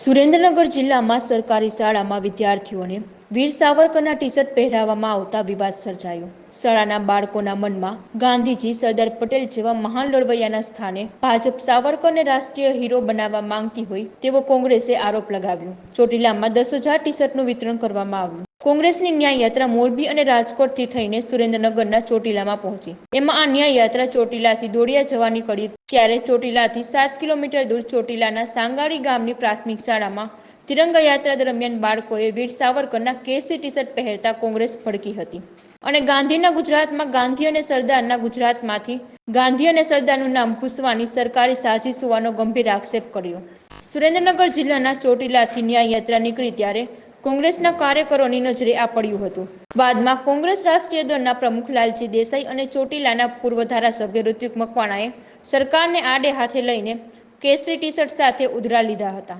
સુરેન્દ્રનગર જિલ્લામાં સરકારી શાળામાં વિદ્યાર્થીઓને વીર સાવરકરના ટી શર્ટ પહેરાવવામાં આવતા વિવાદ સર્જાયો. શાળાના બાળકોના મનમાં ગાંધીજી સરદાર પટેલ જેવા મહાન લડવૈયાના સ્થાને ભાજપ સાવરકરને રાષ્ટ્રીય હીરો બનાવવા માંગતી હોય તેવો કોંગ્રેસે આરોપ લગાવ્યો. ચોટીલામાં દસ હજાર ટી શર્ટનું વિતરણ કરવામાં આવ્યું. કોંગ્રેસની ન્યાય યાત્રા મોરબી અને રાજકોટથી થઈને સુરેન્દ્રનગરના ચોટીલામાં પહોંચી. એમાં આ ન્યાયયાત્રા ચોટીલાથી દોડિયા જવા નીકળી ત્યારે ચોટીલાથી સાત કિલોમીટર દૂર ચોટીલાના સાંગાડી ગામની પ્રાથમિક શાળામાં તિરંગા યાત્રા દરમિયાન બાળકોએ વીર સાવરકરના કેસી ટી શર્ટ પહેરતા કોંગ્રેસ ભડકી હતી. અને ગાંધીના ગુજરાતમાં ગાંધી અને સરદારના ગુજરાતમાંથી ગાંધી અને સરદારનું નામ ભૂસવાની સરકારી સાજીશ હોવાનો ગંભીર આક્ષેપ કર્યો. સુરેન્દ્રનગર જિલ્લાના ચોટીલાથી ન્યાય યાત્રા નીકળી ત્યારે કોંગ્રેસના કાર્યકરોની નજરે આ પડ્યું હતું. બાદમાં કોંગ્રેસ રાષ્ટ્રીય દળના પ્રમુખ લાલજી દેસાઈ અને ચોટીલાના પૂર્વ ધારાસભ્ય ઋત્વિક મકવાણાએ સરકારને આડે હાથે લઈને કેસરી ટી શર્ટ સાથે ઉધરા લીધા હતા.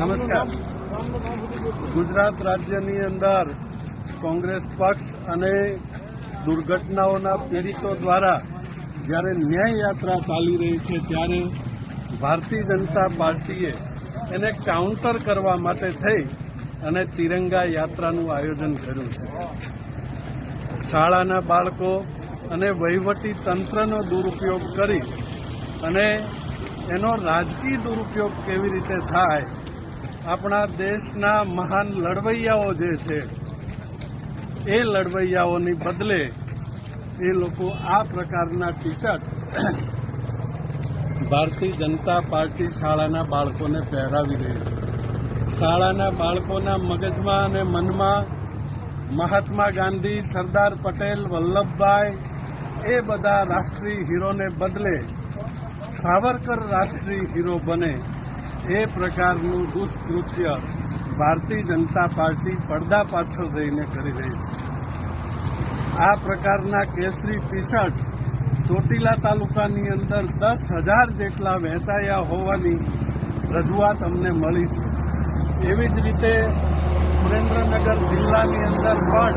નમસ્કાર. ગુજરાત રાજ્યની અંદર કોંગ્રેસ પક્ષ અને દુર્ઘટનાઓના પીડિતો દ્વારા જ્યારે ન્યાય યાત્રા ચાલી રહી છે ત્યારે ભારતીય જનતા પાર્ટીએ એને કાઉન્ટર કરવા માટે થઈ અને તિરંગા યાત્રાનું આયોજન કર્યું છે. શાળાના બાળકો અને વહીવટી તંત્રનો દુરુપયોગ કરી અને એનો રાજકીય દુરુપયોગ કેવી રીતે થાય, આપણા દેશના મહાન લડવૈયાઓ જે છે, એ લડવૈયાઓની બદલે એ લોકો આ પ્રકારના T shirt Bharatiya Janata party શાળાના બાળકોને પહેરાવી રહી છે. શાળાના બાળકોના મગજમાં અને મનમાં મહાત્મા ગાંધી, સરદાર પટેલ, વલ્લભભાઈ, એ બધા રાષ્ટ્રીય હીરોને બદલે સાવરકર રાષ્ટ્રીય હીરો બને એ પ્રકારનું દુષ્કૃત્ય ભારતીય જનતા પાર્ટી પડદા પાછળ રહીને કરી રહી છે. આ પ્રકારના કેસરી ટી શર્ટ ચોટીલા તાલુકાની અંદર દસ હજાર જેટલા વહેંચાયા હોવાની રજૂઆત અમને મળી છે. એવી જ રીતે સુરેન્દ્રનગર જિલ્લાની અંદર પણ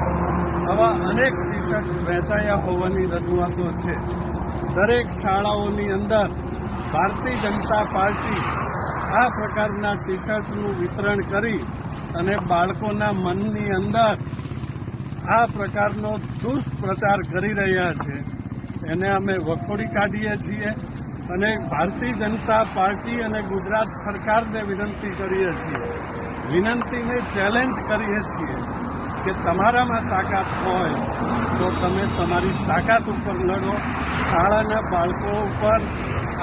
આવા અનેક ટી શર્ટ વહેંચાયા હોવાની રજૂઆતો છે. દરેક શાળાઓની અંદર ભારતીય જનતા પાર્ટી આ પ્રકારના ટી શર્ટનું વિતરણ કરી અને બાળકોના મનની અંદર આ પ્રકારનો દુષ્પ્રચાર કરી રહ્યા છે. એને અમે વખોડી કાઢીએ છીએ અને ભારતીય જનતા પાર્ટી અને ગુજરાત સરકારને વિનંતી કરીએ છીએ, વિનંતીને ચેલેન્જ કરીએ છીએ કે તમારામાં તાકાત હોય તો તમે તમારી તાકાત ઉપર લડો, શાળાના બાળકો ઉપર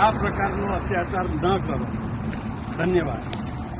આ પ્રકારનો અત્યાચાર ન કરો. ધન્યવાદ.